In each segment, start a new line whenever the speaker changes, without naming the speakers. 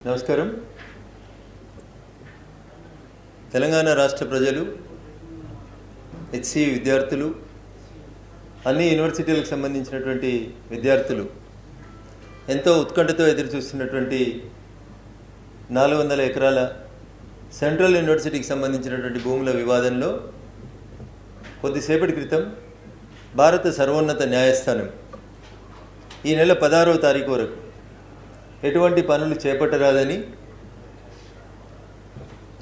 నమస్కారం. తెలంగాణ రాష్ట్ర ప్రజలు హెచ్సి విద్యార్థులు అన్ని యూనివర్సిటీలకు సంబంధించినటువంటి విద్యార్థులు ఎంతో ఉత్కంఠతో ఎదురు చూస్తున్నటువంటి నాలుగు వందల ఎకరాల సెంట్రల్ యూనివర్సిటీకి సంబంధించినటువంటి భూముల వివాదంలో కొద్దిసేపటి క్రితం భారత సర్వోన్నత న్యాయస్థానం ఈ నెల పదహారవ తారీఖు వరకు ఎటువంటి పనులు చేపట్టరాదని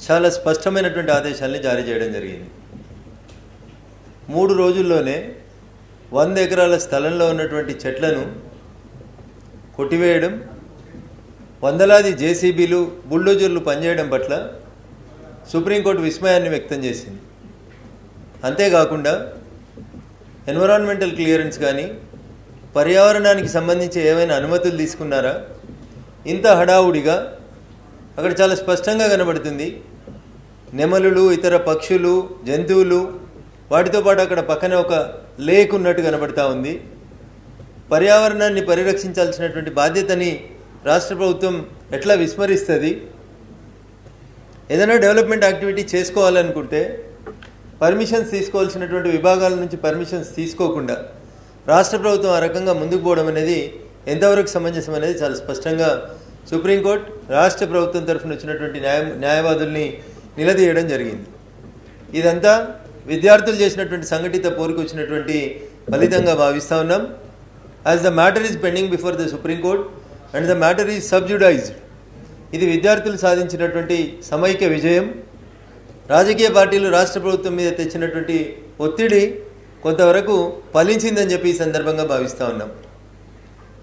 చాలా స్పష్టమైనటువంటి ఆదేశాలని జారీ చేయడం జరిగింది. మూడు రోజుల్లోనే వంద ఎకరాల స్థలంలో ఉన్నటువంటి చెట్లను కొట్టివేయడం వందలాది జేసీబీలు బుల్డోజర్లు పనిచేయడం పట్ల సుప్రీంకోర్టు విస్మయాన్ని వ్యక్తం చేసింది. అంతేకాకుండా ఎన్విరాన్మెంటల్ క్లియరెన్స్ కానీ పర్యావరణానికి సంబంధించి ఏమైనా అనుమతులు తీసుకున్నారా? ఇంత హడావుడిగా? అక్కడ చాలా స్పష్టంగా కనబడుతుంది. నెమలులు ఇతర పక్షులు జంతువులు వాటితో పాటు అక్కడ పక్కన ఒక లేక్ ఉన్నట్టు కనబడతా ఉంది. పర్యావరణాన్ని పరిరక్షించాల్సినటువంటి బాధ్యతని రాష్ట్ర ప్రభుత్వం ఎట్లా విస్మరిస్తుంది? ఏదైనా డెవలప్మెంట్ యాక్టివిటీ చేసుకోవాలనుకుంటే పర్మిషన్స్ తీసుకోవాల్సినటువంటి విభాగాల నుంచి పర్మిషన్స్ తీసుకోకుండా రాష్ట్ర ప్రభుత్వం ఆ రకంగా ముందుకు పోవడం అనేది ఎంతవరకు సమంజసం అనేది చాలా స్పష్టంగా సుప్రీంకోర్టు రాష్ట్ర ప్రభుత్వం తరఫున వచ్చినటువంటి న్యాయ న్యాయవాదుల్ని నిలదీయడం జరిగింది. ఇదంతా విద్యార్థులు చేసినటువంటి సంఘటిత పోరుకు వచ్చినటువంటి ఫలితంగా భావిస్తూ ఉన్నాం. As the matter is pending before the Supreme Court and the matter is sub judice ఇది విద్యార్థులు సాధించినటువంటి సమైక్య విజయం. రాజకీయ పార్టీలు రాష్ట్ర ప్రభుత్వం మీద తెచ్చినటువంటి ఒత్తిడి కొంతవరకు ఫలించిందని చెప్పి ఈ సందర్భంగా భావిస్తూ ఉన్నాం.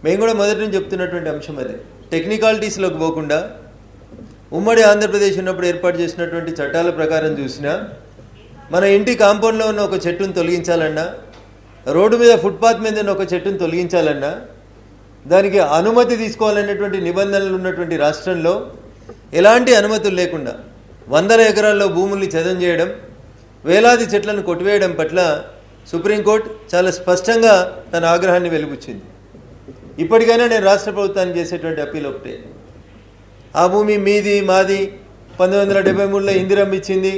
మేము కూడా మొదటి నుంచి చెప్తున్నటువంటి అంశం అదే. టెక్నికాలిటీస్లోకి పోకుండా ఉమ్మడి ఆంధ్రప్రదేశ్ ఉన్నప్పుడు ఏర్పాటు చేసినటువంటి చట్టాల ప్రకారం చూసినా మన ఇంటి కాంపౌండ్లో ఉన్న ఒక చెట్టును తొలగించాలన్నా రోడ్డు మీద ఫుట్పాత్ మీద ఉన్న ఒక చెట్టును తొలగించాలన్నా దానికి అనుమతి తీసుకోవాలనేటువంటి నిబంధనలు ఉన్నటువంటి రాష్ట్రంలో ఎలాంటి అనుమతులు లేకుండా వందల ఎకరాల్లో భూముల్ని చదం చేయడం వేలాది చెట్లను కొట్టివేయడం పట్ల సుప్రీంకోర్టు చాలా స్పష్టంగా తన ఆగ్రహాన్ని వెలుగుచ్చింది ఇప్పటికైనా నేను రాష్ట్ర ప్రభుత్వానికి చేసేటువంటి అప్పీల్ ఒకటే. ఆ భూమి మీది మాది పంతొమ్మిది వందల డెబ్బై మూడులో ఇందిరం ఇచ్చింది.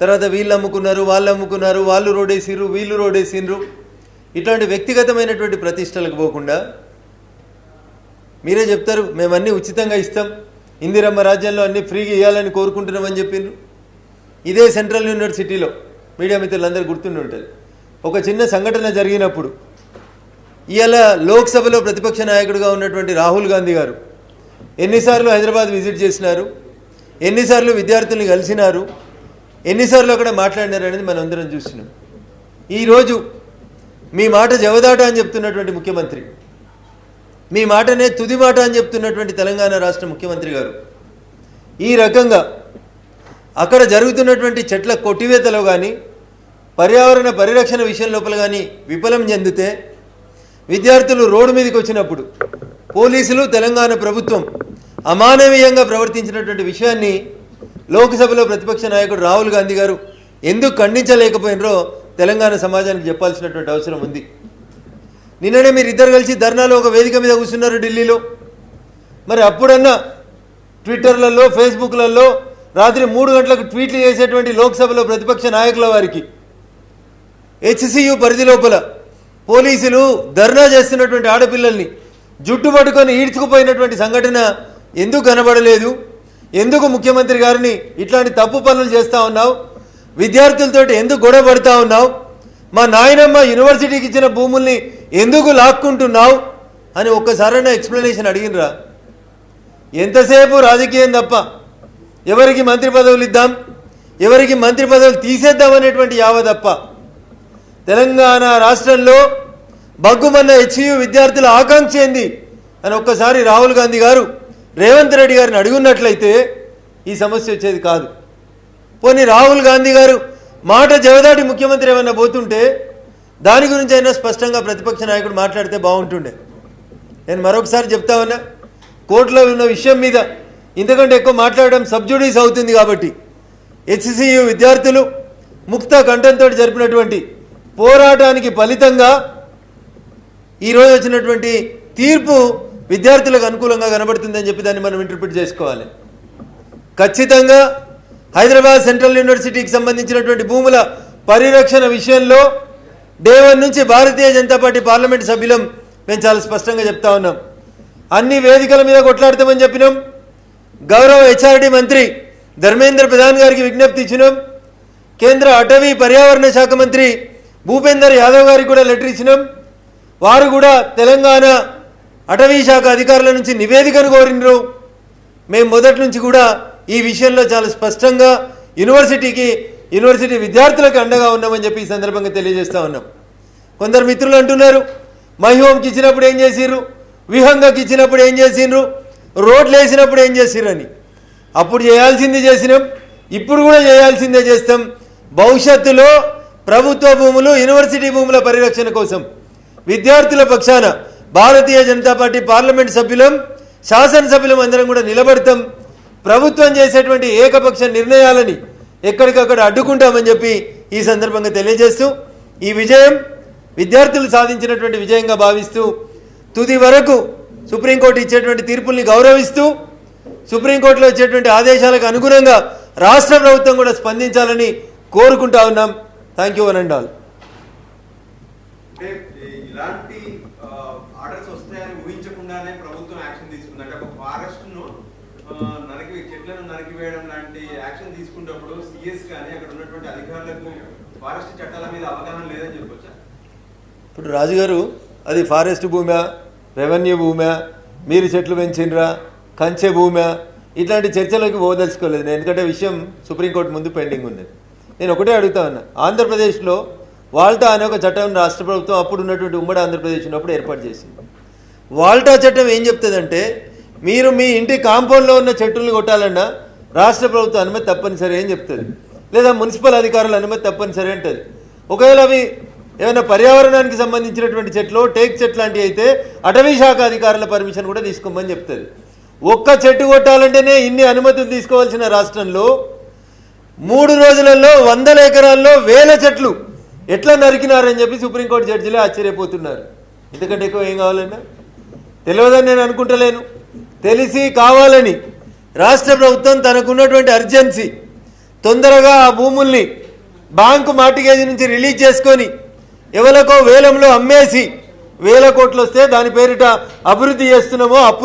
తర్వాత వీళ్ళు అమ్ముకున్నారు వాళ్ళు అమ్ముకున్నారు వాళ్ళు రోడేసిర్రు వీళ్ళు రోడేసిండ్రు ఇట్లాంటి వ్యక్తిగతమైనటువంటి ప్రతిష్టలకు పోకుండా మీరే చెప్తారు మేము అన్నీ ఉచితంగా ఇస్తాం. ఇందిరమ్మ రాజ్యంలో అన్ని ఫ్రీగా ఇవ్వాలని కోరుకుంటున్నామని చెప్పిండ్రు. ఇదే సెంట్రల్ యూనివర్సిటీలో మీడియా మిత్రులందరూ గుర్తుండి ఉంటుంది ఒక చిన్న సంఘటన జరిగినప్పుడు ఇవాళ లోక్సభలో ప్రతిపక్ష నాయకుడిగా ఉన్నటువంటి రాహుల్ గాంధీ గారు ఎన్నిసార్లు హైదరాబాద్ విజిట్ చేసినారు? ఎన్నిసార్లు విద్యార్థుల్ని కలిసినారు? ఎన్నిసార్లు అక్కడ మాట్లాడినారు అనేది మనం అందరం చూస్తున్నాం ఈరోజు మీ మాట జవదాట అని చెప్తున్నటువంటి ముఖ్యమంత్రి మీ మాటనే తుది మాట అని చెప్తున్నటువంటి తెలంగాణ రాష్ట్ర ముఖ్యమంత్రి గారు ఈ రకంగా అక్కడ జరుగుతున్నటువంటి చెట్ల కొట్టివేతలో కానీ పర్యావరణ పరిరక్షణ విషయం లోపల కానీ విఫలం చెందితే విద్యార్థులు రోడ్డు మీదకి వచ్చినప్పుడు పోలీసులు తెలంగాణ ప్రభుత్వం అమానవీయంగా ప్రవర్తించినటువంటి విషయాన్ని లోక్సభలో ప్రతిపక్ష నాయకుడు రాహుల్ గాంధీ గారు ఎందుకు ఖండించలేకపోయినరో తెలంగాణ సమాజానికి చెప్పాల్సినటువంటి అవసరం ఉంది. నిన్ననే మీరు ఇద్దరు కలిసి ధర్నాలో ఒక వేదిక మీద కూర్చున్నారు ఢిల్లీలో. మరి అప్పుడన్నా ట్విట్టర్లలో ఫేస్బుక్లలో రాత్రి మూడు గంటలకు ట్వీట్లు చేసేటువంటి లోక్సభలో ప్రతిపక్ష నాయకుల వారికి హెచ్సియు పరిధి లోపల పోలీసులు ధర్నా చేస్తున్నటువంటి ఆడపిల్లల్ని జుట్టు పట్టుకొని ఈడ్చుకుపోయినటువంటి సంఘటన ఎందుకు కనబడలేదు? ఎందుకు ముఖ్యమంత్రి గారిని ఇట్లాంటి తప్పు పనులు చేస్తూ ఉన్నావు? విద్యార్థులతోటి ఎందుకు గొడవ పడుతూ ఉన్నావు? మా నాయనమ్మ యూనివర్సిటీకి ఇచ్చిన భూముల్ని ఎందుకు లాక్కుంటున్నావు? అని ఒక్కసారైనా ఎక్స్ప్లెనేషన్ అడిగినరా? ఎంతసేపు రాజకీయం తప్ప ఎవరికి మంత్రి పదవులు ఇద్దాం? ఎవరికి మంత్రి పదవులు తీసేద్దాం అనేటువంటి యావ తప్ప తెలంగాణ రాష్ట్రంలో బగ్గుమన్న హెచ్యు విద్యార్థుల ఆకాంక్ష ఏంది? అని ఒక్కసారి రాహుల్ గాంధీ గారు రేవంత్ రెడ్డి గారిని అడుగున్నట్లయితే ఈ సమస్య వచ్చేది కాదు. పోనీ రాహుల్ గాంధీ గారు మాట జవదాటి ముఖ్యమంత్రి ఏమైనా పోతుంటే దాని గురించి అయినా స్పష్టంగా ప్రతిపక్ష నాయకుడు మాట్లాడితే బాగుంటుండే. నేను మరొకసారి చెప్తా ఉన్నా కోర్టులో ఉన్న విషయం మీద ఇంతకంటే ఎక్కువ మాట్లాడడం సబ్జుడీస్ అవుతుంది కాబట్టి హెచ్సియు విద్యార్థులు ముక్త కంఠంతో జరిపినటువంటి పోరాటానికి ఫలితంగా ఈరోజు వచ్చినటువంటి తీర్పు విద్యార్థులకు అనుకూలంగా కనబడుతుందని చెప్పి దాన్ని మనం ఇంటర్ప్రిట్ చేసుకోవాలి. ఖచ్చితంగా హైదరాబాద్ సెంట్రల్ యూనివర్సిటీకి సంబంధించినటువంటి భూముల పరిరక్షణ విషయంలో డేవన్ నుంచి భారతీయ జనతా పార్టీ పార్లమెంట్ సభ్యులం మేము చాలా స్పష్టంగా చెప్తా ఉన్నాం. అన్ని వేదికల మీద కొట్లాడతామని చెప్పినాం. గౌరవ హెచ్ఆర్డి మంత్రి ధర్మేంద్ర ప్రధాన్ గారికి విజ్ఞప్తి ఇచ్చినాం. కేంద్ర అటవీ పర్యావరణ శాఖ మంత్రి భూపేందర్ యాదవ్ గారికి కూడా లెటర్ ఇచ్చినాం. వారు కూడా తెలంగాణ అటవీ శాఖ అధికారుల నుంచి నివేదికను కోరినరు. మేము మొదటి నుంచి కూడా ఈ విషయంలో చాలా స్పష్టంగా యూనివర్సిటీకి యూనివర్సిటీ విద్యార్థులకు అండగా ఉన్నామని చెప్పి ఈ సందర్భంగా తెలియజేస్తూ ఉన్నాం. కొందరు మిత్రులు అంటున్నారు మహిహోంకి ఇచ్చినప్పుడు ఏం చేసిర్రు? విహంగకి ఇచ్చినప్పుడు ఏం చేసిండ్రు రోడ్లు వేసినప్పుడు ఏం చేసిర్రు అని. అప్పుడు చేయాల్సింది చేసినాం. ఇప్పుడు కూడా చేయాల్సిందే చేస్తాం. భవిష్యత్తులో ప్రభుత్వ భూములు యూనివర్సిటీ భూముల పరిరక్షణ కోసం విద్యార్థుల పక్షాన భారతీయ జనతా పార్టీ పార్లమెంట్ సభ్యులం శాసనసభ్యులం అందరం కూడా నిలబడతాం. ప్రభుత్వం చేసేటువంటి ఏకపక్ష నిర్ణయాలని ఎక్కడికక్కడ అడ్డుకుంటామని చెప్పి ఈ సందర్భంగా తెలియజేస్తూ ఈ విజయం విద్యార్థులు సాధించినటువంటి విజయంగా భావిస్తూ తుది వరకు సుప్రీంకోర్టు ఇచ్చేటువంటి తీర్పుల్ని గౌరవిస్తూ సుప్రీంకోర్టులో వచ్చేటువంటి ఆదేశాలకు అనుగుణంగా రాష్ట్ర ప్రభుత్వం కూడా స్పందించాలని కోరుకుంటా ఉన్నాం. Thank you one and all
అంటే ఈ- ఇలాంటి ఆర్డర్స్ వస్తాయని ఊహించకుండానే ప్రభుత్వం యాక్షన్ తీసుకుంది. అంటే ఒక ఫారెస్ట్ను ఆ, నరికి చెట్లను నరికివేయడం లాంటి యాక్షన్ తీసుకున్నప్పుడు సిఎస్ కానీ అక్కడ ఉన్నటువంటి అధికారులకు ఫారెస్ట్ చట్టాల మీద అవగాహన లేదని చెప్పొచ్చా?
ఇప్పుడు రాజుగారు అది ఫారెస్ట్ భూమా రెవెన్యూ భూమా మీరు చెట్లు పెంచిండ్రా కంచె భూమా ఇట్లాంటి చర్చలోకి పోదలుచుకోలేదు నేను ఎందుకంటే విషయం సుప్రీంకోర్టు ముందు పెండింగ్ ఉన్నది. నేను ఒకటే అడుగుతా ఉన్నా. ఆంధ్రప్రదేశ్లో వాల్టా అనే ఒక చట్టం రాష్ట్ర ప్రభుత్వం అప్పుడు ఉన్నటువంటి ఉమ్మడి ఆంధ్రప్రదేశ్ ఉన్నప్పుడు ఏర్పాటు చేసింది. వాల్టా చట్టం ఏం చెప్తుందంటే మీరు మీ ఇంటి కాంపౌండ్లో ఉన్న చెట్టులను కొట్టాలన్నా రాష్ట్ర ప్రభుత్వ అనుమతి తప్పనిసరి అని చెప్తుంది. లేదా మున్సిపల్ అధికారుల అనుమతి తప్పనిసరి అంటుంది. ఒకవేళ అవి ఏమైనా పర్యావరణానికి సంబంధించినటువంటి చెట్లు టేక్ చెట్లు లాంటివి అయితే అటవీ శాఖ అధికారుల పర్మిషన్ కూడా తీసుకోమని చెప్తుంది. ఒక్క చెట్టు కొట్టాలంటేనే ఇన్ని అనుమతులు తీసుకోవాల్సిన రాష్ట్రంలో మూడు రోజులలో వందల ఎకరాల్లో వేల చెట్లు ఎట్లా నరికినారని చెప్పి సుప్రీంకోర్టు జడ్జిలే ఆశ్చర్యపోతున్నారు. ఎందుకంటే ఎక్కువ ఏం కావాలన్నా? తెలియదని నేను అనుకుంటలేను. తెలిసి కావాలని రాష్ట్ర ప్రభుత్వం తనకున్నటువంటి అర్జెన్సీ తొందరగా ఆ భూముల్ని బ్యాంకు మార్టిగేజ్ నుంచి రిలీజ్ చేసుకొని ఎవరికో వేలంలో అమ్మేసి వేల కోట్లు వస్తే దాని పేరిట అభివృద్ధి చేస్తున్నామో అప్పు